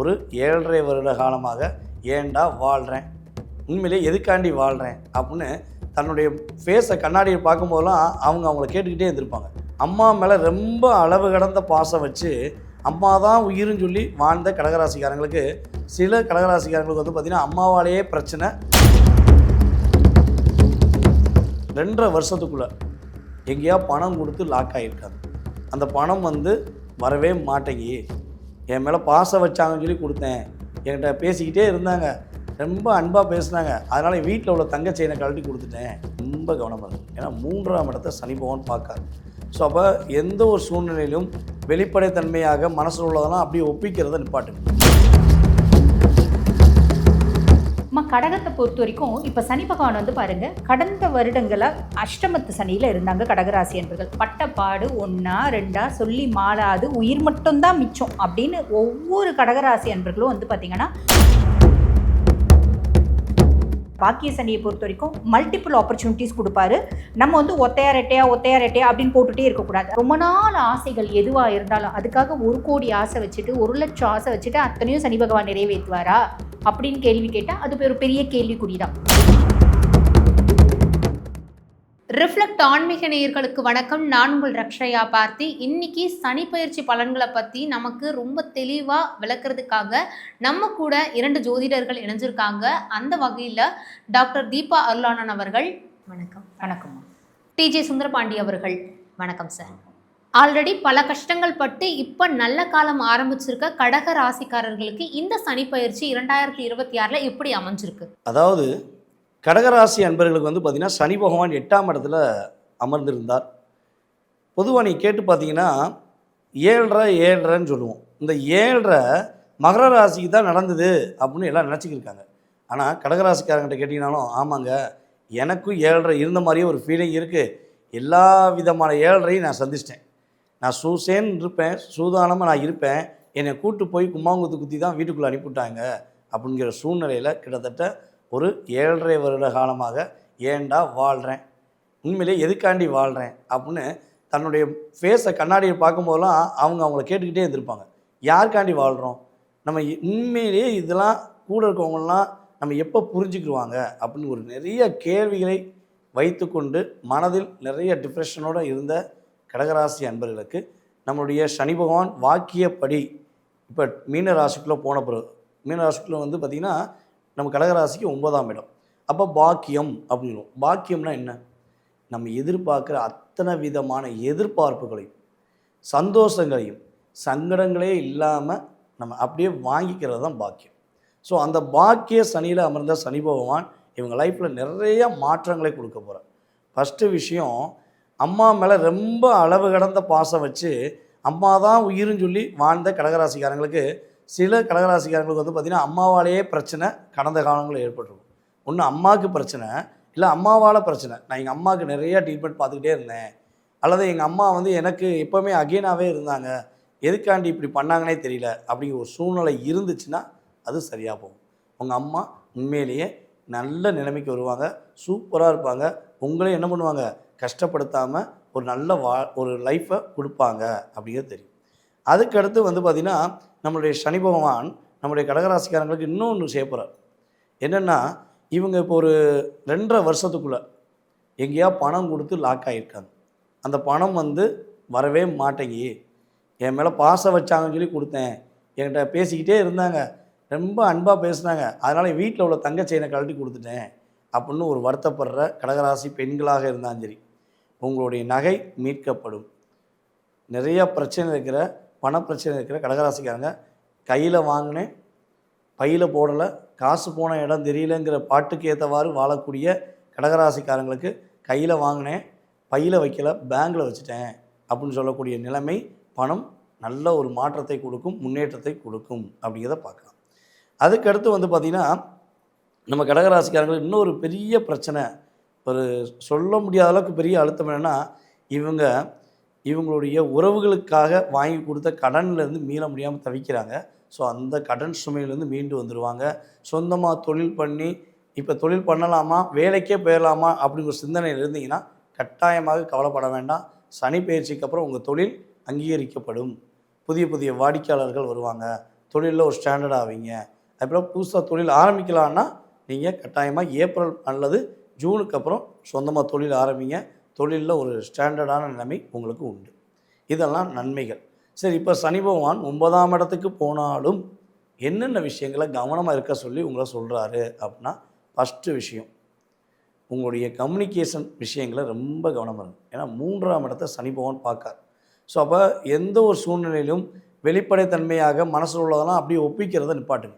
ஒரு ஏழரை வருட காலமாக ஏன்டா வாழ்கிறேன் உண்மையிலே எதுக்காண்டி வாழ்கிறேன் அப்படின்னு தன்னுடைய ஃபேஸை கண்ணாடியை பார்க்கும்போதெல்லாம் அவங்க அவங்கள கேட்டுக்கிட்டே இருந்திருப்பாங்க. அம்மா மேலே ரொம்ப அளவு கடந்த பாசம் வச்சு அம்மா தான் உயிருன்னு சொல்லி வாழ்ந்த கடகராசிக்காரங்களுக்கு சில கடகராசிக்காரங்களுக்கு வந்து பார்த்திங்கன்னா அம்மாவாலேயே பிரச்சனை. ரெண்டரை வருஷத்துக்குள்ளே எங்கேயா பணம் கொடுத்து லாக் ஆகியிருக்காங்க அந்த பணம் வந்து வரவே மாட்டேங்கி என் மேலே பாசம் வச்சாங்கன்னு சொல்லி கொடுத்தேன். என்கிட்ட பேசிக்கிட்டே இருந்தாங்க. ரொம்ப அன்பாக பேசினாங்க. அதனால் வீட்டில் உள்ள தங்க செயினை கழட்டி கொடுத்துட்டேன். ரொம்ப கவனமாக இருக்கும் ஏன்னா மூன்றாம் இடத்த சனி பகவான் பார்க்காரு. ஸோ அப்போ எந்த ஒரு சூழ்நிலையிலும் வெளிப்படைத்தன்மையாக மனசில் உள்ளதெல்லாம் அப்படியே ஒப்பிக்கிறத நிப்பாட்டு கடகத்தை பொறுத்த வரைக்கும் இப்போ சனி பகவான் வந்து பாருங்கள் கடந்த வருடங்களை அஷ்டமத்து சனியில் இருந்தாங்க கடகராசி என்பர்கள் பட்டப்பாடு ஒன்றா ரெண்டா சொல்லி மாளாது உயிர் மட்டும்தான் மிச்சம் அப்படின்னு ஒவ்வொரு கடகராசி அன்பர்களும் வந்து பார்த்தீங்கன்னா பாக்கிய சனியை பொறுத்த வரைக்கும் மல்டிபிள் ஆப்பர்ச்சுனிட்டிஸ் கொடுப்பாரு. நம்ம வந்து ஒத்தையா ரெட்டையா ஒத்தையா ரெட்டையா அப்படின்னு போட்டுகிட்டே இருக்கக்கூடாது. ரொம்ப நாள் ஆசைகள் எதுவாக இருந்தாலும் அதுக்காக ஒரு கோடி ஆசை வச்சுட்டு ஒரு லட்சம் ஆசை வச்சுட்டு அத்தனையும் சனி பகவான் நிறைவேற்றுவாரா? அப்படின்னு கேள்வி கேட்டால் அது ஒரு பெரிய கேள்விக்குறி தான் ரிஃப்ளெக்ட் ஆன்மீக நேயர்களுக்கு வணக்கம். நான் உங்கள் ரக்ஷயா பார்த்தி. இன்னைக்கு சனி பயிற்சி பலன்களை பற்றி நமக்கு ரொம்ப தெளிவாக விளக்குறதுக்காக நம்ம கூட இரண்டு ஜோதிடர்கள் இணைஞ்சிருக்காங்க. அந்த வகையில் டாக்டர் தீபா அருளானன் அவர்கள். வணக்கம். வணக்கம்மா டிஜே சுந்தரபாண்டி அவர்கள். வணக்கம் சார். ஆல்ரெடி பல கஷ்டங்கள் பட்டு இப்போ நல்ல காலம் ஆரம்பிச்சிருக்க கடக ராசிக்காரர்களுக்கு இந்த சனி பயிற்சி இரண்டாயிரத்தி இருபத்தி ஆறில் எப்படி அமைஞ்சிருக்கு? அதாவது கடகராசி அன்பர்களுக்கு வந்து பார்த்திங்கன்னா சனி பகவான் எட்டாம் இடத்துல அமர்ந்திருந்தார். பொதுவாக நீ கேட்டு பார்த்தீங்கன்னா ஏழரை ஏழரைன்னு சொல்லுவோம். இந்த ஏழரை மகர ராசிக்கு தான் நடந்தது அப்படின்னு எல்லாம் நினச்சிக்கிருக்காங்க ஆனால் கடகராசிக்காரங்கிட்ட கேட்டிங்கனாலும் ஆமாங்க எனக்கும் ஏழரை இருந்த மாதிரியே ஒரு ஃபீலிங் இருக்குது எல்லா விதமான ஏழரையும் நான் சந்திச்சிட்டேன். நான் சூசேன்னு இருப்பேன் சூதானமாக நான் இருப்பேன் என்னை கூட்டு போய் கும்மாங்குத்து குத்தி தான் வீட்டுக்குள்ளே அனுப்பிவிட்டாங்க அப்படிங்கிற சூழ்நிலையில் கிட்டத்தட்ட ஒரு ஏழரை வருட காலமாக ஏண்டா வாழ்கிறேன் உண்மையிலே எதுக்காண்டி வாழ்கிறேன் அப்படின்னு தன்னுடைய ஃபேஸை கண்ணாடியை பார்க்கும்போதெல்லாம் அவங்க அவங்கள கேட்டுக்கிட்டே இருந்திருப்பாங்க. யாருக்காண்டி வாழ்கிறோம் நம்ம உண்மையிலேயே இதெல்லாம் கூட இருக்கவங்கலாம் நம்ம எப்போ புரிஞ்சுக்கிடுவாங்க? அப்படின்னு ஒரு நிறைய கேள்விகளை வைத்துக்கொண்டு மனதில் நிறைய டிப்ரெஷனோடு இருந்த கடகராசி அன்பர்களுக்கு நம்மளுடைய சனி பகவான் வாக்கியப்படி இப்போ மீன ராசிக்குள்ளே போன பிறகு மீன ராசிக்குள்ளே வந்து பார்த்திங்கன்னா நம்ம கடகராசிக்கு ஒன்பதாம் இடம். அப்போ பாக்கியம் அப்படின்னும் பாக்கியம்னா என்ன? நம்ம எதிர்பார்க்குற அத்தனை விதமான எதிர்பார்ப்புகளையும் சந்தோஷங்களையும் சங்கடங்களே இல்லாமல் நம்ம அப்படியே வாங்கிக்கிறது தான் பாக்கியம். ஸோ அந்த பாக்கிய சனியில் அமர்ந்த சனி பகவான் இவங்க லைஃப்பில் நிறைய மாற்றங்களை கொடுக்க போகிறார் ஃபஸ்ட்டு விஷயம் அம்மா மேலே ரொம்ப அளவு கடந்த பாசம் வச்சு அம்மா தான் உயிருன்னு சொல்லி வாழ்ந்த கடகராசிக்காரங்களுக்கு சில கடகராசிக்காரங்களுக்கு வந்து பார்த்திங்கன்னா அம்மாவாலேயே பிரச்சனை கடந்த காலங்களில் ஏற்பட்டிருக்கும் ஒன்று அம்மாவுக்கு பிரச்சனை இல்லை அம்மாவால் பிரச்சனை. நான் எங்கள் அம்மாவுக்கு நிறையா ட்ரீட்மெண்ட் பார்த்துக்கிட்டே இருந்தேன். அல்லது எங்கள் அம்மா வந்து எனக்கு எப்போவுமே அகெயினாகவே இருந்தாங்க. எதுக்காண்டி இப்படி பண்ணாங்கன்னே தெரியல. அப்படிங்கிற ஒரு சூழ்நிலை இருந்துச்சுன்னா அது சரியாக போகும். உங்கள் அம்மா உண்மையிலேயே நல்ல நிலைமைக்கு வருவாங்க. சூப்பராக இருப்பாங்க. உங்களே என்ன பண்ணுவாங்க? கஷ்டப்படுத்தாமல் ஒரு நல்ல வா ஒரு லைஃப்பை கொடுப்பாங்க அப்படிங்கிறது தெரியும். அதுக்கடுத்து வந்து பார்த்திங்கன்னா நம்மளுடைய சனி பகவான் நம்மளுடைய கடகராசிக்காரங்களுக்கு இன்னொன்று செய்ய என்னென்னா இவங்க இப்போ ஒரு ரெண்டரை வருஷத்துக்குள்ளே எங்கேயா பணம் கொடுத்து லாக் ஆகியிருக்காங்க அந்த பணம் வந்து வரவே மாட்டேங்கி என் மேலே பாசம் வச்சாங்கன்னு சொல்லி கொடுத்தேன். என்கிட்ட பேசிக்கிட்டே இருந்தாங்க. ரொம்ப அன்பாக பேசினாங்க. அதனால் வீட்டில் உள்ள தங்க செயினை கழட்டி கொடுத்துட்டேன். அப்படின்னு ஒரு வருத்தப்படுற கடகராசி பெண்களாக இருந்தாலும் சரி உங்களுடைய நகை மீட்கப்படும். நிறையா பிரச்சனை இருக்கிற பண பிரச்சனை இருக்கிற கடகராசிக்காரங்க கையில் வாங்கினேன் பையில் போடலை காசு போன இடம் தெரியலங்கிற பாட்டுக்கு ஏற்றவாறு வாழக்கூடிய கடகராசிக்காரங்களுக்கு கையில் வாங்கினேன் பையில் வைக்கல பேங்கில் வச்சுட்டேன் அப்படின்னு சொல்லக்கூடிய நிலைமை பணம் நல்ல ஒரு மாற்றத்தை கொடுக்கும் முன்னேற்றத்தை கொடுக்கும் அப்படிங்கிறத பார்க்கலாம். அதுக்கடுத்து வந்து பார்த்திங்கன்னா நம்ம கடகராசிக்காரங்களுக்கு இன்னொரு பெரிய பிரச்சனை. ஒரு சொல்ல முடியாத அளவுக்கு பெரிய அழுத்தம் என்னென்னா இவங்க இவங்களுடைய உறவுகளுக்காக வாங்கி கொடுத்த கடன்லேருந்து மீள முடியாமல் தவிக்கிறாங்க. ஸோ அந்த கடன் சுமையிலேருந்து மீண்டு வந்துடுவாங்க சொந்தமாக தொழில் பண்ணி இப்போ தொழில் பண்ணலாமா வேலைக்கே போயிடலாமா அப்படிங்கிற ஒரு சிந்தனையில் இருந்தீங்கன்னா கட்டாயமாக கவலைப்பட வேண்டாம். சனி பயிற்சிக்கு அப்புறம் உங்கள் தொழில் அங்கீகரிக்கப்படும். புதிய புதிய வாடிக்கையாளர்கள் வருவாங்க. தொழிலில் ஒரு ஸ்டாண்டர்ட் ஆவீங்க. அதுபோல் புதுசாக தொழில் ஆரம்பிக்கலான்னா நீங்கள் கட்டாயமாக ஏப்ரல் அல்லது ஜூனுக்கு அப்புறம் சொந்தமாக தொழில் ஆரம்பிங்க. தொழிலில் ஒரு ஸ்டாண்டர்டான நிலைமை உங்களுக்கு உண்டு. இதெல்லாம் நன்மைகள். சரி இப்போ சனி பகவான் ஒன்பதாம் இடத்துக்கு போனாலும் என்னென்ன விஷயங்களை கவனமாக இருக்க சொல்லி உங்களை சொல்கிறாரு அப்படின்னா ஃபஸ்ட்டு விஷயம் உங்களுடைய கம்யூனிகேஷன் விஷயங்களை ரொம்ப கவனமாக இருக்கும் ஏன்னா மூன்றாம் இடத்த சனி பகவான் பார்க்கார். ஸோ அப்போ எந்த ஒரு சூழ்நிலையிலும் வெளிப்படைத்தன்மையாக மனசில் உள்ளதெல்லாம் அப்படியே ஒப்பிக்கிறத நிப்பாட்டுங்க.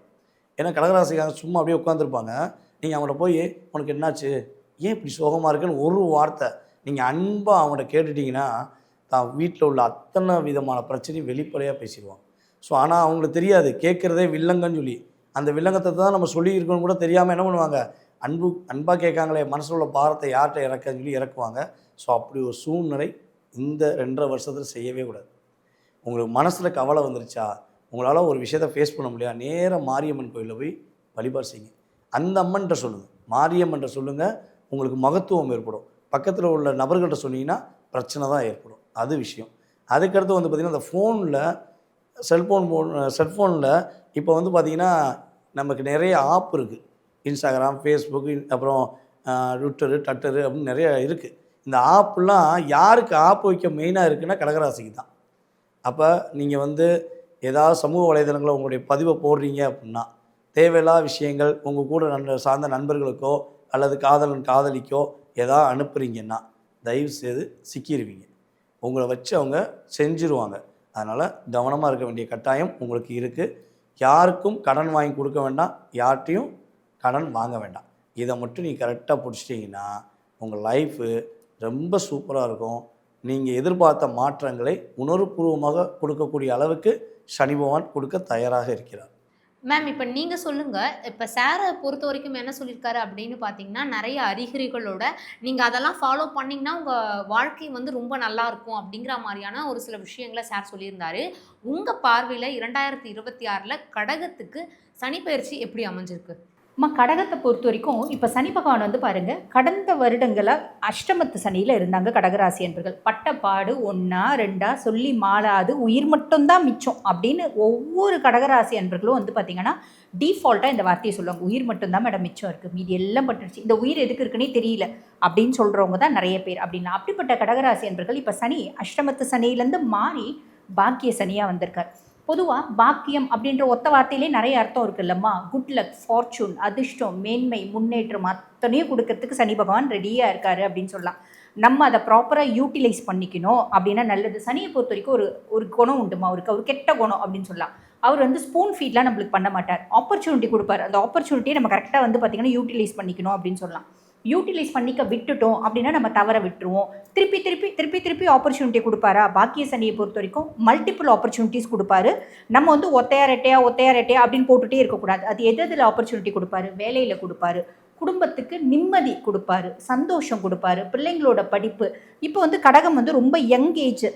ஏன்னா கடகராசிக்காரங்க சும்மா அப்படியே உட்காந்துருப்பாங்க நீங்கள் அவங்கள்ட்ட போய் உனக்கு என்னாச்சு? ஏன் இப்படி சோகமாக இருக்குன்னு ஒரு வார்த்தை நீங்கள் அன்பாக அவங்கள்ட்ட கேட்டுட்டீங்கன்னா தான் வீட்டில் உள்ள அத்தனை விதமான பிரச்சனையும் வெளிப்படையாக பேசிடுவான். ஸோ ஆனால் அவங்களுக்கு தெரியாது. கேட்குறதே வில்லங்கன்னு சொல்லி. அந்த வில்லங்கத்தை தான் நம்ம சொல்லியிருக்கோன்னு கூட தெரியாமல் என்ன பண்ணுவாங்க? அன்பு அன்பாக கேட்காங்களே மனசில் உள்ள பாரத்தை யார்கிட்ட இறக்கன்னு சொல்லி இறக்குவாங்க. ஸோ அப்படி ஒரு சூழ்நிலை இந்த ரெண்டரை வருஷத்தில் செய்யவே கூடாது. உங்களுக்கு மனசில் கவலை வந்துருச்சா? உங்களால் ஒரு விஷயத்தை ஃபேஸ் பண்ண முடியாது நேராக மாரியம்மன் கோயிலில் போய் வழிபாடு செய்யுங்க. அந்த அம்மன்கிட்ட சொல்லுங்கள் மாரியம்மன்ட்ட சொல்லுங்கள் உங்களுக்கு மகத்துவம் ஏற்படும். பக்கத்தில் உள்ள நபர்கள்ட்ட சொன்னீங்கன்னா பிரச்சனை தான் ஏற்படும். அது விஷயம். அதுக்கடுத்து வந்து பார்த்திங்கன்னா அந்த ஃபோனில் செல்ஃபோன் ஃபோன் செல்ஃபோனில் இப்போ வந்து பார்த்திங்கன்னா நமக்கு நிறைய ஆப் இருக்குது இன்ஸ்டாகிராம் ஃபேஸ்புக் அப்புறம் ட்விட்டரு டட்டரு அப்படின்னு நிறைய இருக்குது இந்த ஆப்லாம் யாருக்கு ஆப் வைக்க மெயினாக இருக்குன்னா கடகராசிக்கு தான். அப்போ நீங்கள் வந்து ஏதாவது சமூக வலைதளங்களில் உங்களுடைய பதிவை போடுறீங்க அப்படின்னா தேவையில்லா விஷயங்கள் உங்கள் கூட நண்ப சார்ந்த நண்பர்களுக்கோ அல்லது காதலன் காதலிக்கோ எதா அனுப்புகிறீங்கன்னா தயவு செய்து சிக்கிடுவீங்க உங்களை வச்சு அவங்க செஞ்சிருவாங்க. அதனால் கவனமாக இருக்க வேண்டிய கட்டாயம் உங்களுக்கு இருக்குது யாருக்கும் கடன் வாங்கி கொடுக்க வேண்டாம். யார்கிட்டையும் கடன் வாங்க வேண்டாம். இதை மட்டும் நீ கரெக்டாக பிடிச்சிட்டிங்கன்னா உங்கள் லைஃபு ரொம்ப சூப்பராக இருக்கும். நீங்கள் எதிர்பார்த்த மாற்றங்களை உணர்வுபூர்வமாக கொடுக்கக்கூடிய அளவுக்கு சனி பகவான் கொடுக்க தயாராக இருக்கிறார். மேம் இப்போ நீங்கள் சொல்லுங்கள் இப்போ சாரை பொறுத்த வரைக்கும் என்ன சொல்லியிருக்காரு அப்படின்னு பார்த்தீங்கன்னா நிறைய அறிகுறிகளோட நீங்கள் அதெல்லாம் ஃபாலோ பண்ணிங்கன்னா உங்கள் வாழ்க்கை வந்து ரொம்ப நல்லா இருக்கும் அப்படிங்கிற மாதிரியான ஒரு சில விஷயங்களை சார் சொல்லியிருந்தாரு. உங்கள் பார்வையில் இரண்டாயிரத்தி இருபத்தி ஆறில் கடகத்துக்கு சனிப்பெயர்ச்சி எப்படி அமைஞ்சிருக்கு? அம்மா கடகத்தை பொறுத்த வரைக்கும் இப்போ சனி பகவான் வந்து பாருங்க கடந்த வருடங்களாக அஷ்டமத்து சனியில் இருந்தாங்க கடகராசி என்பர்கள் பட்டப்பாடு ஒன்றா ரெண்டா சொல்லி மாளாது உயிர் மட்டும்தான் மிச்சம் அப்படின்னு ஒவ்வொரு கடகராசி அன்பர்களும் வந்து பார்த்தீங்கன்னா டிஃபால்ட்டாக இந்த வார்த்தையை சொல்லுவாங்க. உயிர் மட்டும்தான் மேடம் மிச்சம் இருக்குது மீதி எல்லாம் பட்டுருச்சு. இந்த உயிர் எதுக்கு இருக்குன்னே தெரியல அப்படின்னு சொல்கிறவங்க தான் நிறைய பேர் அப்படின்னா. அப்படிப்பட்ட கடகராசி அன்பர்கள் இப்போ சனி அஷ்டமத்து சனியிலேருந்து மாறி பாக்கிய சனியாக வந்திருக்கார். பொதுவாக பாக்கியம் அப்படின்ற ஒத்த வார்த்தையிலே நிறைய அர்த்தம் இருக்குல்லம்மா. குட் லக் ஃபார்ச்சூன் அதிர்ஷ்டம் மேன்மை முன்னேற்றம் அத்தனையும் கொடுக்கறதுக்கு சனி பகவான் ரெடியாக இருக்காரு அப்படின்னு சொல்லலாம். நம்ம அதை ப்ராப்பராக யூட்டிலைஸ் பண்ணிக்கணும் அப்படின்னா நல்லது. சனியை பொறுத்த வரைக்கும் ஒரு ஒரு குணம் உண்டுமா? அவருக்கு அவர் கெட்ட குணம் அப்படின்னு சொல்லலாம். அவர் வந்து ஸ்பூன் ஃபீட்லாம் நம்மளுக்கு பண்ண மாட்டார். ஆப்பர்ச்சுனிட்டி கொடுப்பார். அந்த ஆப்பர்ச்சுனிட்டியை நம்ம கரெக்டாக வந்து பார்த்திங்கன்னா யூட்டிலைஸ் பண்ணிக்கணும் அப்படின்னு சொல்லலாம். யூட்டிலைஸ் பண்ணிக்க விட்டுட்டோம் அப்படின்னா நம்ம தவற விட்டுருவோம். திருப்பி திருப்பி திருப்பி திருப்பி ஆப்பர்ச்சுனிட்டி கொடுப்பாரா? பாக்கிய சனியை பொறுத்த வரைக்கும் மல்டிபிள் ஆப்பர்ச்சுனிட்டிஸ் கொடுப்பாரு. நம்ம வந்து ஒத்தையா ரெட்டையா ஒத்தையா ரெட்டையா அப்படின்னு போட்டுகிட்டே இருக்கக்கூடாது. அது எது எதில் ஆப்பர்ச்சுனிட்டி கொடுப்பாரு? வேலையில் கொடுப்பாரு. குடும்பத்துக்கு நிம்மதி கொடுப்பாரு சந்தோஷம் கொடுப்பாரு பிள்ளைங்களோட படிப்பு. இப்போ வந்து கடகம் வந்து ரொம்ப யங் ஏஜ்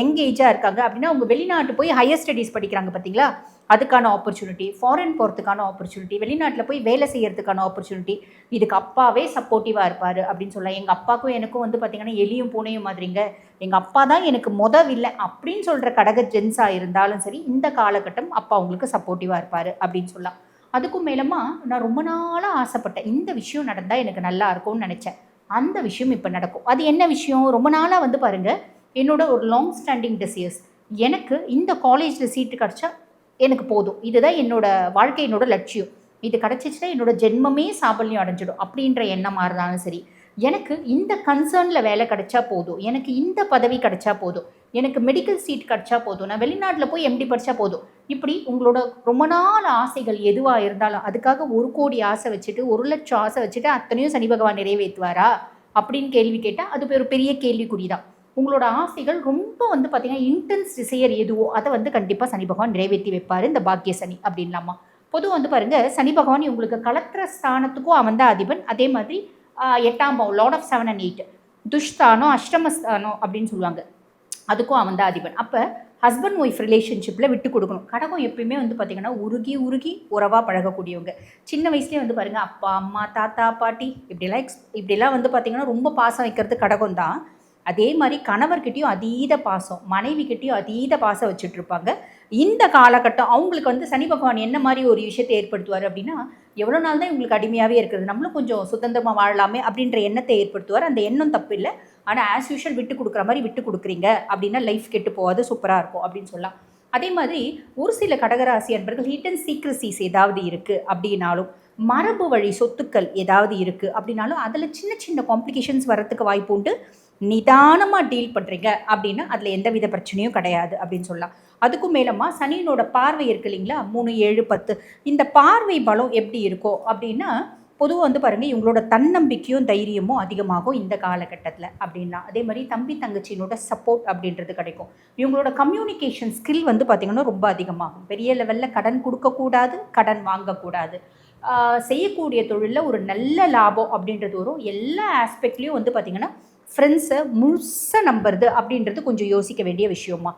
யங் ஏஜாக இருக்காங்க. அப்படின்னா அவங்க வெளிநாட்டு போய் ஹையர் ஸ்டடீஸ் படிக்கிறாங்க பார்த்தீங்களா அதுக்கான ஆப்பர்ச்சுனிட்டி ஃபாரின் போகிறதுக்கான ஆப்பர்ச்சுனிட்டி வெளிநாட்டில் போய் வேலை செய்யறதுக்கான ஆப்பர்ச்சுனிட்டி இதுக்கு அப்பாவே சப்போர்ட்டிவாக இருப்பார் அப்படின்னு சொல்லலாம். எங்கள் அப்பாவுக்கும் எனக்கும் வந்து பார்த்திங்கன்னா எலியும் பூனையும் மாதிரிங்க. எங்கள் அப்பா தான் எனக்கு மொதல் இல்லை அப்படின்னு சொல்கிற கடக ஜென்ஸாக இருந்தாலும் சரி இந்த காலகட்டம் அப்பா உங்களுக்கு சப்போர்ட்டிவாக இருப்பார் அப்படின்னு சொல்லலாம். அதுக்கும் மேலமா நான் ரொம்ப நாளாக ஆசைப்பட்டேன். இந்த விஷயம் நடந்தால் எனக்கு நல்லா இருக்கும்னு நினச்சேன். அந்த விஷயம் இப்போ நடக்கும். அது என்ன விஷயம்? ரொம்ப நாளாக வந்து பாருங்கள் என்னோட ஒரு லாங் ஸ்டாண்டிங் டிசையர்ஸ் எனக்கு இந்த காலேஜில் சீட்டு கிடச்சா எனக்கு போதும். இதுதான் என்னோட வாழ்க்கையினோட லட்சியம். இது கிடச்சிச்சுன்னா என்னோட ஜென்மமே சாபல்யம் அடைஞ்சிடும் அப்படின்ற எண்ணமாக இருந்தாலும் சரி. எனக்கு இந்த கன்சர்னில் வேலை கிடைச்சா போதும். எனக்கு இந்த பதவி கிடைச்சா போதும். எனக்கு மெடிக்கல் சீட் கிடைச்சா போதும். நான் வெளிநாட்டில் போய் எம்டி படித்தா போதும். இப்படி உங்களோட ரொம்ப நாள் ஆசைகள் எதுவாக இருந்தாலும் அதுக்காக ஒரு கோடி ஆசை வச்சுட்டு ஒரு லட்சம் ஆசை வச்சுட்டு அத்தனையும் சனி பகவான் நிறைவேற்றுவாரா? அப்படின்னு கேள்வி கேட்டால் அது ஒரு பெரிய கேள்விக்குறி தான் உங்களோட ஆசைகள் ரொம்ப வந்து பார்த்திங்கன்னா இன்டென்ஸ் டிசையர் எதுவோ அதை வந்து கண்டிப்பாக சனி பகவான் நிறைவேற்றி வைப்பார் இந்த பாக்கிய சனி அப்படின்லாமா. பொதுவாக வந்து பாருங்கள் சனி பகவான் உங்களுக்கு கலத்திர ஸ்தானத்துக்கும் அவன் தான் அதிபன். அதே மாதிரி எட்டாம் பாவம் lord of seven and eight துஷ்தானோ அஷ்டமஸ்தானோ அப்படின்னு சொல்லுவாங்க. அதுக்கும் அவன் தான் அதிபன். அப்போ ஹஸ்பண்ட் ஒய்ஃப் ரிலேஷன்ஷிப்பில் விட்டு கொடுக்கணும். கடகம் எப்பயுமே வந்து பார்த்திங்கன்னா உருகி உருகி உறவாக பழகக்கூடியவங்க. சின்ன வயசுலேயே வந்து பாருங்கள் அப்பா அம்மா தாத்தா பாட்டி இப்படிலாம் எக்ஸ் இப்படிலாம் வந்து பார்த்திங்கன்னா ரொம்ப பாசம் வைக்கிறது கடகம் தான். அதே மாதிரி கணவர்கிட்டையும் அதீத பாசம் மனைவிக்கிட்டையும் அதீத பாசம் வச்சுட்டு இருப்பாங்க. இந்த காலகட்டம் அவங்களுக்கு வந்து சனி பகவான் என்ன மாதிரி ஒரு விஷயத்தை ஏற்படுத்துவார் அப்படின்னா எவ்வளோ நாள் தான் இவங்களுக்கு அடிமையாகவே இருக்கிறது? நம்மளும் கொஞ்சம் சுதந்திரமாக வாழலாமே அப்படின்ற எண்ணத்தை ஏற்படுத்துவார். அந்த எண்ணம் தப்பு இல்லை. ஆனால் ஆஸ் யூஷுவல் விட்டு கொடுக்குற மாதிரி விட்டு கொடுக்குறீங்க அப்படின்னா லைஃப் கெட்டு போகாது சூப்பராக இருக்கும் அப்படின்னு சொல்லலாம். அதே மாதிரி ஒரு சில கடகராசி அன்பர்கள் ஹிடன் சீக்ரசிஸ் ஏதாவது இருக்குது அப்படின்னாலும் மரபு வழி சொத்துக்கள் ஏதாவது இருக்குது அப்படின்னாலும் அதில் சின்ன சின்ன காம்ப்ளிகேஷன்ஸ் வரத்துக்கு வாய்ப்பு உண்டு. நிதானமாக டீல் பண்ணுறீங்க அப்படின்னா அதில் எந்த வித பிரச்சனையும் கிடையாது அப்படின்னு சொல்லலாம். அதுக்கும் மேலமா சனியினோட பார்வை இருக்கு இல்லைங்களா? மூணு ஏழு பத்து. இந்த பார்வை பலம் எப்படி இருக்கோ அப்படின்னா பொதுவாக வந்து பாருங்கள் இவங்களோட தன்னம்பிக்கையும் தைரியமும் அதிகமாகும் இந்த காலகட்டத்தில் அப்படின்னா. அதே மாதிரி தம்பி தங்கச்சியினோட சப்போர்ட் அப்படின்றது கிடைக்கும். இவங்களோட கம்யூனிகேஷன் ஸ்கில் வந்து பார்த்திங்கன்னா ரொம்ப அதிகமாகும். பெரிய லெவலில் கடன் கொடுக்கக்கூடாது கடன் வாங்கக்கூடாது. செய்யக்கூடிய தொழிலில் ஒரு நல்ல லாபம் அப்படின்றது வரும். எல்லா ஆஸ்பெக்ட்லேயும் வந்து பார்த்திங்கன்னா ஃப்ரெண்ட்ஸை முழுசாக நம்புறது அப்படின்றது கொஞ்சம் யோசிக்க வேண்டிய விஷயமா?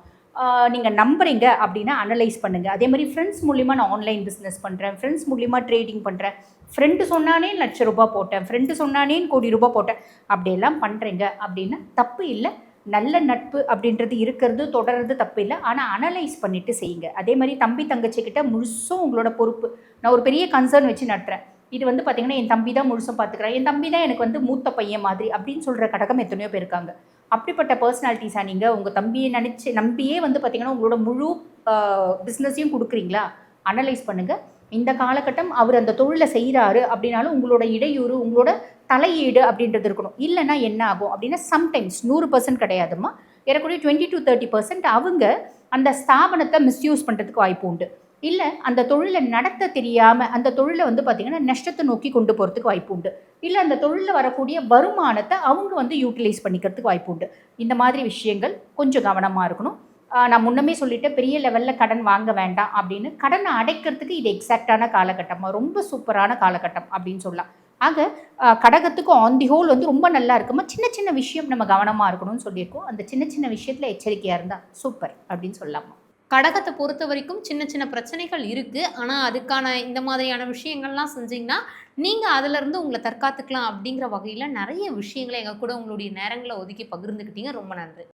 நீங்கள் நம்புறீங்க அப்படின்னா அனலைஸ் பண்ணுங்கள் அதே மாதிரி ஃப்ரெண்ட்ஸ் மூலிமா நான் ஆன்லைன் பிஸ்னஸ் பண்ணுறேன் ஃப்ரெண்ட்ஸ் மூலிமா ட்ரேடிங் பண்ணுறேன் ஃப்ரெண்டு சொன்னானே லட்ச ரூபாய் போட்டேன். ஃப்ரெண்டு சொன்னானே கோடி ரூபாய் போட்டேன். அப்படியெல்லாம் பண்ணுறீங்க அப்படின்னா தப்பு இல்லை. நல்ல நட்பு அப்படின்றது இருக்கிறது தொடர்றது தப்பு இல்லை. ஆனால் அனலைஸ் பண்ணிவிட்டு செய்யுங்க. அதே மாதிரி தம்பி தங்கச்சிக்கிட்ட முழுசும் உங்களோட பொறுப்பு. நான் ஒரு பெரிய கன்சர்ன் வச்சு நட்டுறேன். இது வந்து பார்த்தீங்கன்னா என் தம்பி தான் முழுசும் பார்த்துக்கிறேன் என் தம்பி தான் எனக்கு வந்து மூத்த பையன் மாதிரி அப்படின்னு சொல்கிற கடகம் எத்தனையோ பேர் இருக்காங்க. அப்படிப்பட்ட பர்சனாலிட்டிஸாக நீங்கள் உங்கள் தம்பியை நினச்சி நம்பியே வந்து பார்த்தீங்கன்னா உங்களோட முழு பிஸ்னஸையும் கொடுக்குறீங்களா? அனலைஸ் பண்ணுங்கள் இந்த காலகட்டம் அவர் அந்த தொழிலை செய்கிறாரு அப்படின்னாலும் உங்களோட இடையூறு உங்களோட தலையீடு அப்படின்றது இருக்கணும். இல்லைன்னா என்ன ஆகும் அப்படின்னா சம்டைம்ஸ் நூறு பர்சன்ட் கிடையாதுமா ஏறக்குறைய டுவெண்ட்டி டு தேர்ட்டி பர்சன்ட் அவங்க அந்த ஸ்தாபனத்தை மிஸ்யூஸ் பண்ணுறதுக்கு வாய்ப்பு உண்டு. இல்லை அந்த தொழிலை நடத்த தெரியாமல் அந்த தொழிலை வந்து பார்த்திங்கன்னா நஷ்டத்தை நோக்கி கொண்டு போகிறதுக்கு வாய்ப்பு உண்டு. இல்லை அந்த தொழிலில் வரக்கூடிய வருமானத்தை அவங்க வந்து யூட்டிலைஸ் பண்ணிக்கிறதுக்கு வாய்ப்பு உண்டு. இந்த மாதிரி விஷயங்கள் கொஞ்சம் கவனமாக இருக்கணும். நான் முன்னமே சொல்லிட்டேன் பெரிய லெவலில் கடன் வாங்க வேண்டாம் அப்படின்னு. கடனை அடைக்கிறதுக்கு இது எக்ஸாக்டான காலகட்டமாக ரொம்ப சூப்பரான காலகட்டம் அப்படின்னு சொல்லலாம். ஆக கடகத்துக்கு ஆன் தி ஹோல் வந்து ரொம்ப நல்லா இருக்குமா? சின்ன சின்ன விஷயம் நம்ம கவனமாக இருக்கணும்னு சொல்லியிருக்கோம். அந்த சின்ன சின்ன விஷயத்தில் எச்சரிக்கையாக இருந்தால் சூப்பர் அப்படின்னு சொல்லலாமா? கடகத்தை பொறுத்த வரைக்கும் சின்ன சின்ன பிரச்சனைகள் இருக்குது ஆனால் அதுக்கான இந்த மாதிரியான விஷயங்கள்லாம் செஞ்சீங்கன்னா நீங்கள் அதிலிருந்து உங்களை தற்காத்துக்கலாம் அப்படிங்கிற வகையில் நிறைய விஷயங்களை எங்கள் கூட உங்களுடைய நேரங்களை ஒதுக்கி பகிர்ந்துக்கிட்டீங்க. ரொம்ப நன்றி.